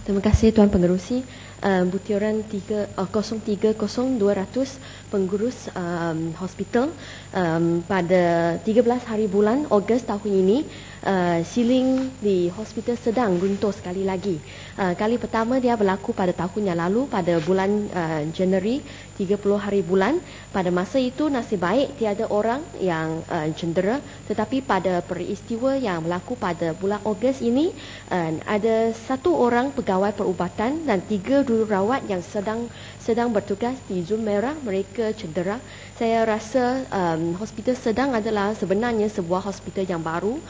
Terima kasih Tuan Pengerusi. Uh, butiran 3, uh, 030200 pengurus um, hospital um, pada 13 hari bulan Ogos tahun ini uh, siling di hospital sedang runtuh sekali lagi. Uh, kali pertama dia berlaku pada tahun yang lalu pada bulan uh, Januari 30 hari bulan. Pada masa itu nasib baik tiada orang yang uh, cedera tetapi pada peristiwa yang berlaku pada bulan Ogos ini uh, ada satu orang pegawai perubatan dan tiga jururawat yang sedang sedang bertugas di zon merah mereka cedera saya rasa um, hospital sedang adalah sebenarnya sebuah hospital yang baru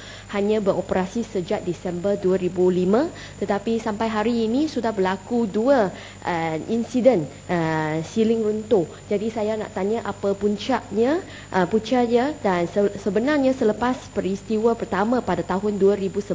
hanya beroperasi sejak Disember 2005 tetapi sampai hari ini sudah berlaku dua uh, insiden uh, siling runtuh. Jadi saya nak tanya apa puncaknya uh, puncaknya dan se- sebenarnya selepas peristiwa pertama pada tahun 2011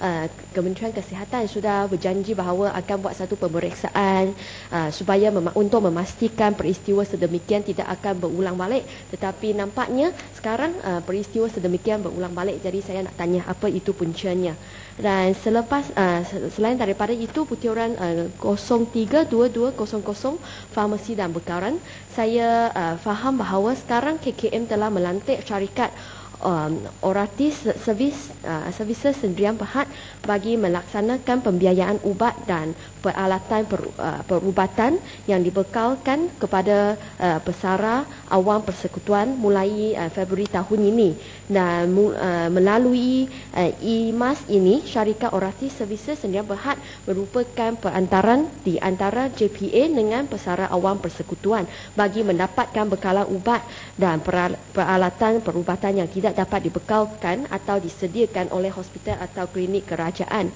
uh, Kementerian Kesihatan sudah berjanji bahawa akan buat satu pemeriksaan uh, supaya mem- untuk memastikan peristiwa sedemikian tidak akan berulang balik. Tetapi nampaknya sekarang uh, peristiwa sedemikian berulang balik. Jadi saya nak tanya apa itu puncanya dan selepas uh, selain daripada itu butiran uh, 032200 farmasi dan bekaran saya uh, faham bahawa sekarang KKM telah melantik syarikat um, oratis servis uh, services sendirian berhad bagi melaksanakan pembiayaan ubat dan peralatan per, uh, perubatan yang dibekalkan kepada uh, pesara awam persekutuan mulai uh, Februari tahun ini. Dan uh, melalui uh, IMAS ini syarikat oratif services sendirian berhad merupakan perantaran di antara JPA dengan pesara awam persekutuan bagi mendapatkan bekalan ubat dan peralatan perubatan yang tidak dapat dibekalkan atau disediakan oleh hospital atau klinik kerajaan.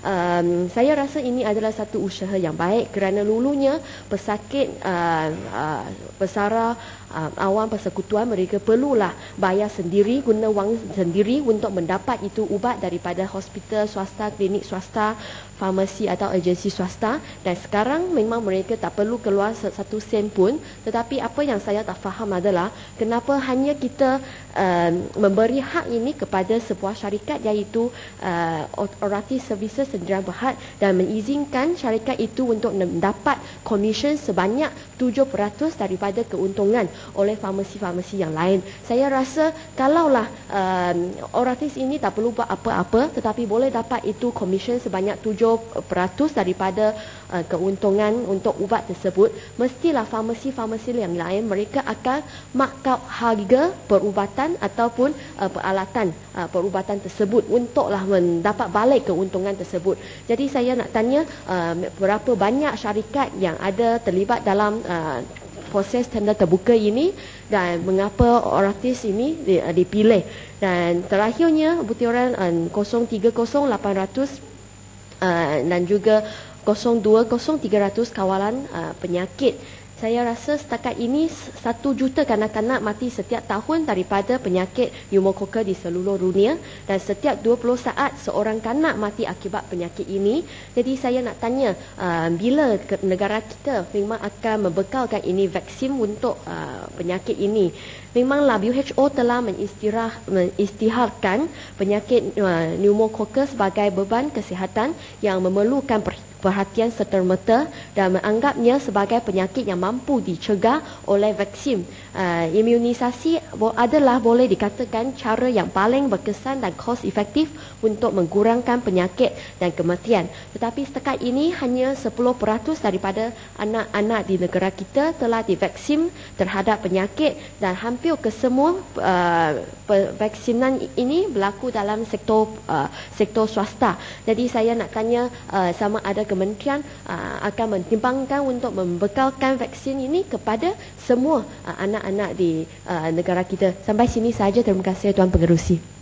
Um, saya rasa ini adalah satu usaha yang baik kerana lulunya pesakit uh, uh, pesara uh, awam persekutuan mereka perlulah bayar sendiri guna wang sendiri untuk mendapat itu ubat daripada hospital swasta klinik swasta farmasi atau agensi swasta dan sekarang memang mereka tak perlu keluar satu sen pun tetapi apa yang saya tak faham adalah kenapa hanya kita uh, memberi hak ini kepada sebuah syarikat iaitu uh, Authority Services Sendirian Berhad dan mengizinkan syarikat itu untuk mendapat komisen sebanyak 7% daripada keuntungan oleh farmasi-farmasi yang lain. Saya rasa kalaulah uh, Oratis ini tak perlu buat apa-apa tetapi boleh dapat itu komisen sebanyak 7 peratus daripada uh, keuntungan untuk ubat tersebut mestilah farmasi-farmasi yang lain mereka akan markup harga perubatan ataupun uh, peralatan uh, perubatan tersebut untuklah mendapat balik keuntungan tersebut. Jadi saya nak tanya uh, berapa banyak syarikat yang ada terlibat dalam uh, proses tender terbuka ini dan mengapa oratis ini dipilih. Dan terakhirnya butiran 030800 Uh, dan juga 020300 kawalan uh, penyakit. Saya rasa setakat ini satu juta kanak-kanak mati setiap tahun daripada penyakit pneumokoka di seluruh dunia dan setiap 20 saat seorang kanak mati akibat penyakit ini. Jadi saya nak tanya uh, bila negara kita memang akan membekalkan ini vaksin untuk uh, penyakit ini. Memanglah WHO telah mengistiharkan penyakit uh, pneumokoka sebagai beban kesihatan yang memerlukan perhatian serta-merta dan menganggapnya sebagai penyakit yang mampu dicegah oleh vaksin. Uh, imunisasi adalah boleh dikatakan cara yang paling berkesan dan kos efektif untuk mengurangkan penyakit dan kematian. Tetapi setakat ini hanya 10% daripada anak-anak di negara kita telah divaksin terhadap penyakit dan hampir kesemua uh, vaksinan ini berlaku dalam sektor uh, sektor swasta. Jadi saya nak tanya uh, sama ada kementerian uh, akan mentimbangkan untuk membekalkan vaksin ini kepada semua anak anak-anak di uh, negara kita. Sampai sini saja. Terima kasih Tuan Pengerusi.